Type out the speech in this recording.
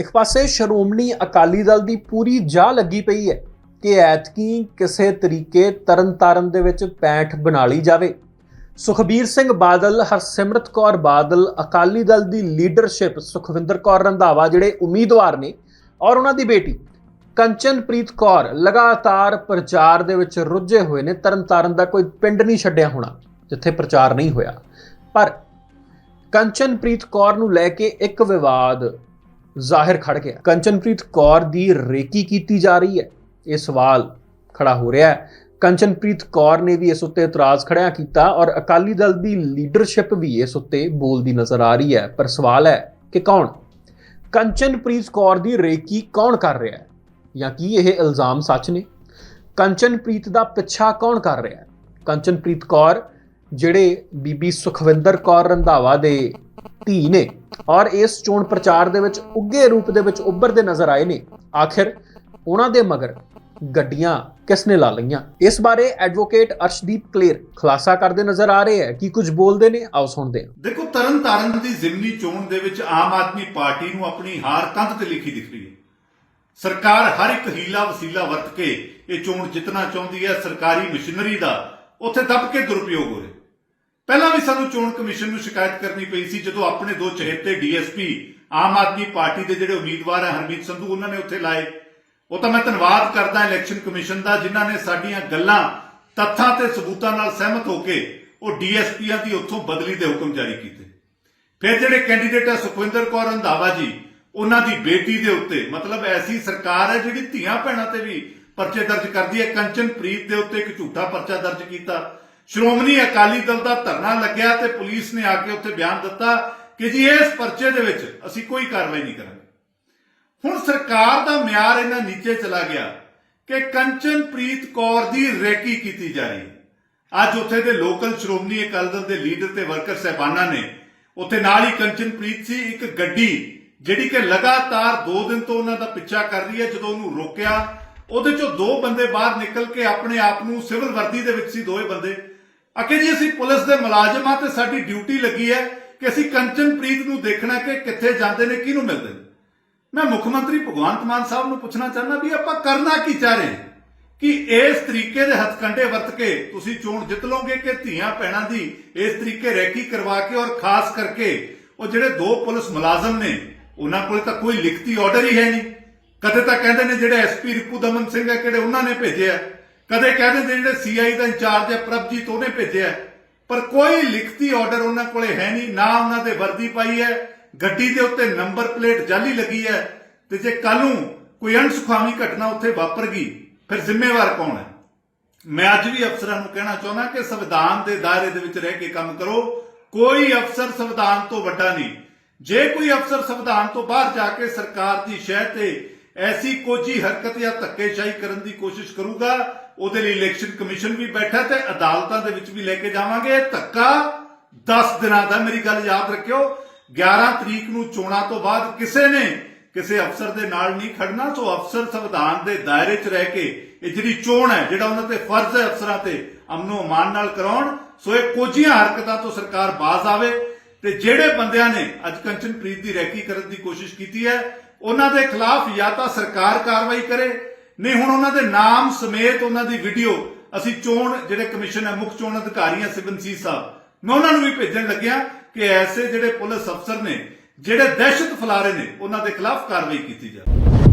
ਇੱਕ ਪਾਸੇ ਸ਼੍ਰੋਮਣੀ ਅਕਾਲੀ ਦਲ ਦੀ ਪੂਰੀ ਜਾ ਲੱਗੀ ਪਈ ਹੈ ਕਿ ਐਤਕੀ ਕਿਸੇ ਤਰੀਕੇ ਤਰਨਤਾਰਨ ਦੇ ਵਿੱਚ ਪੈਂਠ ਬਣਾ ਲਈ ਜਾਵੇ। ਸੁਖਬੀਰ ਸਿੰਘ ਬਾਦਲ, ਹਰਸਿਮਰਤ ਕੌਰ ਬਾਦਲ, ਅਕਾਲੀ ਦਲ ਦੀ ਲੀਡਰਸ਼ਿਪ ਸੁਖਵਿੰਦਰ ਕੌਰ ਰੰਧਾਵਾ ਜਿਹੜੇ ਉਮੀਦਵਾਰ ਨੇ ਔਰ ਉਹਨਾਂ ਦੀ ਬੇਟੀ ਕੰਚਨਪ੍ਰੀਤ ਕੌਰ ਲਗਾਤਾਰ ਪ੍ਰਚਾਰ ਦੇ ਵਿੱਚ ਰੁੱਝੇ ਹੋਏ ਨੇ। ਤਰਨਤਾਰਨ ਦਾ ਕੋਈ ਪਿੰਡ ਨਹੀਂ ਛੱਡਿਆ ਹੋਣਾ, ਜਿੱਥੇ ਪ੍ਰਚਾਰ ਨਹੀਂ ਹੋਇਆ। ਪਰ ਕੰਚਨਪ੍ਰੀਤ ਕੌਰ ਨੂੰ ਲੈ ਕੇ ਇੱਕ ਵਿਵਾਦ ਜ਼ਾਹਿਰ ਖੜ ਗਿਆ। ਕੰਚਨਪ੍ਰੀਤ ਕੌਰ ਦੀ ਰੇਕੀ ਕੀਤੀ ਜਾ ਰਹੀ ਹੈ। ਇਹ ਸਵਾਲ ਖੜਾ ਹੋ ਰਿਹਾ ਹੈ। ਕੰਚਨਪ੍ਰੀਤ ਕੌਰ ਨੇ ਵੀ ਇਸ ਉੱਤੇ ਇਤਰਾਜ਼ ਖੜਿਆ ਕੀਤਾ ਔਰ ਅਕਾਲੀ ਦਲ ਦੀ ਲੀਡਰਸ਼ਿਪ ਵੀ ਇਸ ਉੱਤੇ ਬੋਲਦੀ ਨਜ਼ਰ ਆ ਰਹੀ ਹੈ। ਪਰ ਸਵਾਲ ਹੈ ਕਿ ਕੌਣ? ਕੰਚਨਪ੍ਰੀਤ ਕੌਰ ਦੀ ਰੇਕੀ ਕੌਣ ਕਰ ਰਿਹਾ ਹੈ? ਜਾਂ ਕੀ ਇਹ ਇਲਜ਼ਾਮ ਸੱਚ ਨੇ? ਕੰਚਨਪ੍ਰੀਤ ਦਾ ਪਿੱਛਾ ਕੌਣ ਕਰ ਰਿਹਾ ਹੈ? ਕੰਚਨਪ੍ਰੀਤ ਕੌਰ, ਜਿਹੜੇ ਬੀਬੀ ਸੁਖਵਿੰਦਰ ਕੌਰ ਰੰਧਾਵਾ ਦੇ ਧੀ ਨੇ ਔਰ ਇਸ ਚੋਣ ਪ੍ਰਚਾਰ ਦੇ ਵਿੱਚ ਉੱਗੇ ਰੂਪ ਦੇ ਵਿੱਚ ਉੱਭਰਦੇ ਨਜ਼ਰ ਆਏ ਨੇ। ਆਖਿਰ ਉਹਨਾਂ ਦੇ ਮਗਰ ਗੱਡੀਆਂ ਕਿਸ ਨੇ ਲਾ ਲਈਆਂ? ਇਸ ਬਾਰੇ ਐਡਵੋਕੇਟ ਅਰਸ਼ਦੀਪ ਕਲੇਰ ਖੁਲਾਸਾ ਕਰਦੇ ਨਜ਼ਰ ਆ ਰਹੇ ਹੈ। ਕੀ ਕੁਝ ਬੋਲਦੇ ਨੇ? ਆਓ ਸੁਣਦੇ ਹਾਂ। ਦੇਖੋ ਤਰਨ ਤਾਰਨ ਦੀ ਜ਼ਿਮਨੀ ਚੋਣ ਦੇ ਵਿੱਚ ਆਮ ਆਦਮੀ ਪਾਰਟੀ ਨੂੰ ਆਪਣੀ ਹਾਰ ਕੰਧ ਤੇ ਲਿਖੀ ਦਿਖ ਰਹੀ ਹੈ। ਸਰਕਾਰ ਹਰ ਇੱਕ ਹੀਲਾ ਵਸੀਲਾ ਵਰਤ ਕੇ ਇਹ ਚੋਣ ਜਿੱਤਣਾ ਚਾਹੁੰਦੀ ਹੈ। ਸਰਕਾਰੀ ਮਸ਼ੀਨਰੀ ਦਾ ਉੱਥੇ ਦੱਬ ਕੇ ਦੁਰਪਯੋਗ ਹੋ ਰਿਹਾ। ਪਹਿਲਾਂ ਵੀ ਸਾਨੂੰ ਚੋਣ ਕਮਿਸ਼ਨ ਨੂੰ ਸ਼ਿਕਾਇਤ ਕਰਨੀ ਪਈ ਸੀ, ਜਦੋਂ ਆਪਣੇ ਦੋ ਚਹੇਤੇ ਡੀਐਸਪੀ, ਆਮ ਆਦਮੀ ਪਾਰਟੀ ਦੇ ਜਿਹੜੇ ਉਮੀਦਵਾਰ ਹੈ ਹਰਮੀਤ ਸੰਧੂ, ਉਹਨਾਂ ਨੇ ਉੱਥੇ ਲਾਏ। ਉਹ ਤਾਂ ਮੈਂ ਧੰਨਵਾਦ ਕਰਦਾ ਇਲੈਕਸ਼ਨ ਕਮਿਸ਼ਨ ਦਾ, ਜਿਨ੍ਹਾਂ ਨੇ ਸਾਡੀਆਂ ਗੱਲਾਂ ਤੱਥਾਂ ਤੇ ਸਬੂਤਾਂ ਨਾਲ ਸਹਿਮਤ ਹੋ ਕੇ ਉਹ ਡੀਐਸਪੀਆਂ ਦੀ ਉੱਥੋਂ ਬਦਲੀ ਦੇ ਹੁਕਮ ਜਾਰੀ ਕੀਤੇ। ਫਿਰ ਜਿਹੜੇ ਕੈਂਡੀਡੇਟ ਹੈ ਸੁਖਵਿੰਦਰ ਕੌਰ ਰੰਧਾਵਾ ਜੀ, ਉਹਨਾਂ ਦੀ ਬੇਟੀ ਦੇ ਉੱਤੇ, ਮਤਲਬ ਐਸੀ ਸਰਕਾਰ ਹੈ ਜਿਹੜੀ ਧੀਆਂ ਭੈਣਾਂ ਤੇ ਵੀ ਪਰਚੇ ਦਰਜ ਕਰਦੀ ਹੈ। ਕੰਚਨਪ੍ਰੀਤ ਦੇ ਉੱਤੇ ਇੱਕ ਝੂਠਾ ਪਰਚਾ ਦਰਜ ਕੀਤਾ। ਸ਼੍ਰੋਮਣੀ ਅਕਾਲੀ ਦਲ ਦਾ ਧਰਨਾ ਲੱਗਿਆ ਤੇ ਪੁਲਿਸ ਨੇ ਆ ਕੇ ਉੱਥੇ ਬਿਆਨ ਦਿੱਤਾ ਕਿ ਜੀ ਇਸ ਪਰਚੇ ਦੇ ਵਿੱਚ ਅਸੀਂ ਕੋਈ ਕਾਰਵਾਈ ਨਹੀਂ ਕਰਾਂਗੇ। ਹੁਣ ਸਰਕਾਰ ਦਾ ਮਿਆਰ ਇਹਨਾਂ ਨੀਚੇ ਚਲਾ ਗਿਆ ਕਿ ਕੰਚਨਪ੍ਰੀਤ ਕੌਰ ਦੀ ਰੈਕੀ ਕੀਤੀ ਜਾ ਰਹੀ ਹੈ। ਅੱਜ ਉੱਥੇ ਦੇ ਲੋਕਲ ਸ਼੍ਰੋਮਣੀ ਅਕਾਲੀ ਦਲ ਦੇ ਲੀਡਰ ਤੇ ਵਰਕਰ ਸਹਿਬਾਨਾਂ ਨੇ ਉੱਥੇ ਨਾਲ ਹੀ ਕੰਚਨਪ੍ਰੀਤ ਸੀ ਇੱਕ ਗੱਡੀ, ਜਿਹੜੀ ਕਿ ਲਗਾਤਾਰ 2 ਦਿਨ ਤੋਂ ਉਹਨਾਂ ਦਾ ਪਿੱਛਾ ਕਰ ਰਹੀ ਹੈ, ਜਦੋਂ ਉਹਨੂੰ ਰੋਕਿਆ, ਉਹਦੇ ਚੋਂ ਦੋ ਬੰਦੇ ਬਾਹਰ ਨਿਕਲ ਕੇ ਆਪਣੇ ਆਪ ਨੂੰ ਸਿਵਲ ਵਰਦੀ ਦੇ ਵਿੱਚ ਸੀ, ਦੋਵੇਂ ਬੰਦੇ। ਅਕੇ ਜੀ ਅਸੀਂ ਪੁਲਿਸ ਦੇ ਮੁਲਾਜ਼ਮ ਆ ਤੇ ਸਾਡੀ ਡਿਊਟੀ ਲੱਗੀ ਹੈ ਕਿ ਅਸੀਂ ਕੰਚਨਪ੍ਰੀਤ ਨੂੰ ਦੇਖਣਾ ਕਿ ਕਿੱਥੇ ਜਾਂਦੇ ਨੇ, ਕਿਹਨੂੰ ਮਿਲਦੇ ਨੇ। ਮੈਂ ਮੁੱਖ ਮੰਤਰੀ ਭਗਵੰਤ ਮਾਨ ਸਾਹਿਬ ਨੂੰ ਪੁੱਛਣਾ ਚਾਹੁੰਦਾ ਵੀ ਆਪਾਂ ਕਰਨਾ ਕੀ ਚਾਹ ਰਹੇ ਕਿ ਇਸ ਤਰੀਕੇ ਦੇ ਹੱਥਕੰਡੇ ਵਰਤ ਕੇ ਤੁਸੀਂ ਚੋਣ ਜਿੱਤ ਲਓਗੇ ਕਿ ਧੀਆਂ ਭੈਣਾਂ ਦੀ ਇਸ ਤਰੀਕੇ ਰੈਕੀ ਕਰਵਾ ਕੇ ਔਰ ਖਾਸ ਕਰਕੇ ਉਹ ਜਿਹੜੇ ਦੋ ਪੁਲਿਸ ਮੁਲਾਜ਼ਮ ਨੇ, ਉਹਨਾਂ ਕੋਲ ਤਾਂ ਕੋਈ ਲਿਖਤੀ ਆਰਡਰ ਹੀ ਹੈ ਨਹੀਂ। ਕਦੇ ਤਾਂ ਕਹਿੰਦੇ ਨੇ ਜਿਹੜੇ ਐਸਪੀ ਰਿਪੂ ਦਮਨ ਸਿੰਘ ਹੈ, ਕਿਹੜੇ ਉਹਨਾਂ ਨੇ ਭੇਜਿਆ। ਕਦੇ ਕਹਿੰਦੇ ਨੇ ਜਿਹੜੇ ਸੀਆਈ ਦਾ ਇੰਚਾਰਜ ਹੈ, ਪ੍ਰਭਜੀਤ ਉਹਨੇ ਭੇਜਿਆ ਪਰ ਕੋਈ ਲਿਖਤੀ ਆਰਡਰ ਉਹਨਾਂ ਕੋਲੇ ਹੈ ਨਹੀਂ, ਨਾ ਉਹਨਾਂ ਦੇ ਵਰਦੀ ਪਾਈ ਹੈ, ਗੱਡੀ ਦੇ ਉੱਤੇ ਨੰਬਰ ਪਲੇਟ ਜਾਲੀ ਲੱਗੀ ਹੈ ਤੇ ਜੇ ਕੱਲ ਨੂੰ ਕੋਈ ਅਣਸੁਖਾਵੀ ਘਟਨਾ ਉੱਥੇ ਵਾਪਰ ਗਈ, ਫਿਰ ਜ਼ਿੰਮੇਵਾਰ ਕੌਣ ਹੈ? ਮੈਂ ਅੱਜ ਵੀ ਅਫਸਰਾਂ ਨੂੰ ਕਹਿਣਾ ਚਾਹੁੰਦਾ ਕਿ ਸੰਵਿਧਾਨ ਦੇ ਦਾਇਰੇ ਦੇ ਵਿੱਚ ਰਹਿ ਕੇ ਕੰਮ ਕਰੋ। ਕੋਈ ਅਫਸਰ ਸੰਵਿਧਾਨ ਤੋਂ ਵੱਡਾ ਨਹੀਂ। ਜੇ ਕੋਈ ਅਫਸਰ ਸੰਵਿਧਾਨ ਤੋਂ ਬਾਹਰ ਜਾ ਕੇ ਸਰਕਾਰ ਦੀ ਸ਼ਹਿ ਤੇ ਐਸੀ ਕੋਝੀ ਹਰਕਤ ਜਾਂ ਧੱਕੇਸ਼ਾਹੀ ਕਰਨ ਦੀ ਕੋਸ਼ਿਸ਼ ਕਰੂਗਾ, ਉਹਦੇ ਲਈ ਇਲੈਕਸ਼ਨ ਕਮਿਸ਼ਨ ਵੀ ਬੈਠਾ ਤੇ ਅਦਾਲਤਾਂ ਦੇ ਵਿੱਚ ਵੀ ਲੈ ਕੇ ਜਾਵਾਂਗੇ। ਧੱਕਾ 10 ਦਿਨਾਂ ਦਾ, ਮੇਰੀ ਗੱਲ ਯਾਦ ਰੱਖਿਓ 11 ਤਰੀਕ ਨੂੰ ਚੋਣਾਂ ਤੋਂ ਬਾਅਦ ਕਿਸੇ ਨੇ ਕਿਸੇ ਅਫਸਰ ਦੇ ਨਾਲ ਨਹੀਂ ਖੜਨਾ, ਸੋ ਅਫਸਰ ਸੰਵਿਧਾਨ ਦੇ ਦਾਇਰੇ 'ਚ ਰਹਿ ਕੇ ਇਹ ਜਿਹੜੀ ਚੋਣ ਹੈ, ਜਿਹੜਾ ਉਹਨਾਂ ਤੇ ਫਰਜ਼ ਹੈ ਅਫਸਰਾਂ ਤੇ, ਅਮਨੋ ਅਮਾਨ ਨਾਲ ਕਰਾਉਣ। ਸੋ ਇਹ ਕੋਝੀਆਂ ਹਰਕਤਾਂ ਤੋਂ ਸਰਕਾਰ ਬਾਜ਼ ਆਵੇ ਤੇ ਜਿਹੜੇ ਬੰਦਿਆਂ ਨੇ ਅੱਜ ਕੰਚਨਪ੍ਰੀਤ ਦੀ ਰੈਕੀ ਕਰਨ ਦੀ ਕੋਸ਼ਿਸ਼ ਕੀਤੀ ਹੈ ਉਹਨਾਂ ਦੇ ਖਿਲਾਫ ਜਾਂ ਤਾਂ ਸਰਕਾਰ ਕਾਰਵਾਈ ਕਰੇ, ਨਹੀਂ ਹੁਣ ਉਹਨਾਂ ਦੇ ਨਾਮ ਸਮੇਤ ਉਹਨਾਂ ਦੀ ਵੀਡੀਓ ਅਸੀਂ ਚੋਣ, ਜਿਹੜੇ ਕਮਿਸ਼ਨ ਹੈ, ਮੁੱਖ ਚੋਣ ਅਧਿਕਾਰੀ ਹੈ ਸਿਵਨਸੀ ਸਾਹਿਬ, ਮੈਂ ਉਹਨਾਂ ਨੂੰ ਵੀ ਭੇਜਣ ਲੱਗਿਆ ਕਿ ਐਸੇ ਜਿਹੜੇ ਪੁਲਿਸ ਅਫਸਰ ਨੇ, ਜਿਹੜੇ ਦਹਿਸ਼ਤ ਫੈਲਾ ਰਹੇ ਨੇ, ਉਹਨਾਂ ਦੇ ਖਿਲਾਫ ਕਾਰਵਾਈ ਕੀਤੀ ਜਾਵੇ।